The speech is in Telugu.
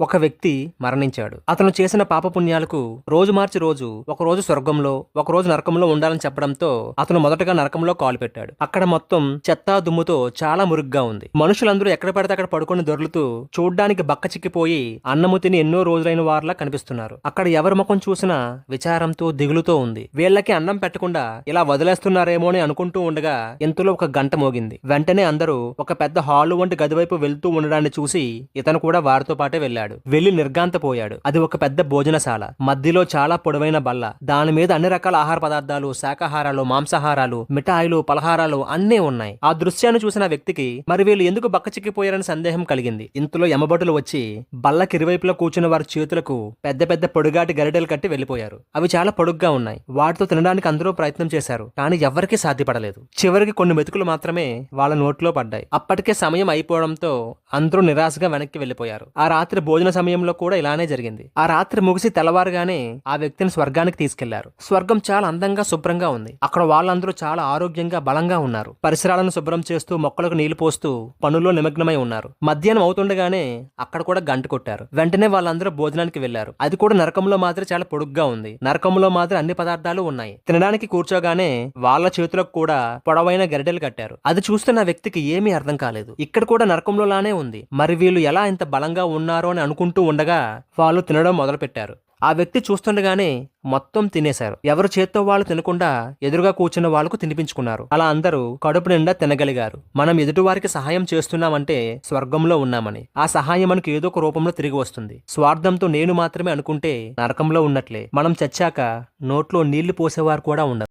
ఒక వ్యక్తి మరణించాడు. అతను చేసిన పాపపుణ్యాలకు రోజు మార్చి రోజు ఒక రోజు స్వర్గంలో ఒక రోజు నరకంలో ఉండాలని చెప్పడంతో అతను మొదటగా నరకంలో కాలు పెట్టాడు. అక్కడ మొత్తం చెత్తా దుమ్ముతో చాలా మురుగ్గా ఉంది. మనుషులందరూ ఎక్కడ పడితే అక్కడ పడుకొని దొర్లుతూ చూడ్డానికి బక్క చిక్కిపోయి అన్నము తిని ఎన్నో రోజులైన వారిలా కనిపిస్తున్నారు. అక్కడ ఎవరి ముఖం చూసినా విచారంతో దిగులుతో ఉంది. వీళ్ళకి అన్నం పెట్టకుండా ఇలా వదిలేస్తున్నారేమో అని అనుకుంటూ ఉండగా ఇంతలో ఒక గంట మోగింది. వెంటనే అందరూ ఒక పెద్ద హాలు వంటి గది వైపు వెళ్తూ ఉండడాన్ని చూసి ఇతను కూడా వారితో పాటే వెళ్ళాడు. వెళ్ళి నిర్గాంతపోయాడు అది ఒక పెద్ద భోజనశాల. మధ్యలో చాలా పొడవైన బల్ల. దాని మీద అన్ని రకాల ఆహార పదార్థాలు శాకాహారాలు మాంసాహారాలు మిఠాయిలు పలహారాలు అన్నీ ఉన్నాయి. ఆ దృశ్యాన్ని చూసిన వ్యక్తికి మరి వీళ్ళు ఎందుకు బక్కచిక్కిపోయారని సందేహం కలిగింది. ఇంతలో యమభటులు వచ్చి బల్లకి ఇరువైపులా కూర్చున్న వారి చేతులకు పెద్ద పెద్ద పొడుగాటి గరిటెలు కట్టి వెళ్ళిపోయారు అవి చాలా పొడుగ్గా ఉన్నాయి. వాటితో తినడానికి అందరూ ప్రయత్నం చేశారు. కానీ ఎవరికీ సాధ్యపడలేదు. చివరికి కొన్ని మెతుకులు మాత్రమే వాళ్ళ నోట్లో పడ్డాయి. అప్పటికే సమయం అయిపోవడంతో అందరూ నిరాశగా వెనక్కి వెళ్ళిపోయారు ఆ రాత్రి భోజనం భోజన సమయంలో కూడా ఇలానే జరిగింది. ఆ రాత్రి ముగిసి తెల్లవారుగానే ఆ వ్యక్తిని స్వర్గానికి తీసుకెళ్ళారు. స్వర్గం చాలా అందంగా శుభ్రంగా ఉంది. అక్కడ వాళ్ళందరూ చాలా ఆరోగ్యంగా బలంగా ఉన్నారు. పరిసరాలను శుభ్రం చేస్తూ మొక్కలకు నీళ్ళు పోస్తూ పనుల్లో నిమగ్నమై ఉన్నారు. మధ్యాహ్నం అవుతుండగానే అక్కడ కూడా గంట కొట్టారు. వెంటనే వాళ్ళందరూ భోజనానికి వెళ్ళారు అది కూడా నరకంలో మాత్రం చాలా పొడుగ్గా ఉంది. నరకంలో మాత్రం అన్ని పదార్థాలు ఉన్నాయి. తినడానికి కూర్చోగానే వాళ్ళ చేతులకు కూడా పొడవైన గరిటెలు కట్టారు. అది చూస్తున్న వ్యక్తికి ఏమీ అర్థం కాలేదు. ఇక్కడ కూడా నరకంలో లానే ఉంది. మరి వీళ్ళు ఎలా ఇంత బలంగా ఉన్నారో అని అనుకుంటూ ఉండగా వాళ్ళు తినడం మొదలుపెట్టారు. ఆ వ్యక్తి చూస్తుండగానే మొత్తం తినేశారు. ఎవరు చేత్తో వాళ్ళు తినకుండా ఎదురుగా కూర్చున్న వాళ్ళకు తినిపించుకున్నారు. అలా అందరూ కడుపు నిండా తినగలిగారు. మనం ఎదుటివారికి సహాయం చేస్తున్నామంటే స్వర్గంలో ఉన్నామని. ఆ సహాయం మనకు ఏదో ఒక రూపంలో తిరిగి వస్తుంది. స్వార్థంతో నేను మాత్రమే అనుకుంటే నరకంలో ఉన్నట్లే. మనం చచ్చాక నోట్లో నీళ్ళు పోసేవారు కూడా ఉండరు.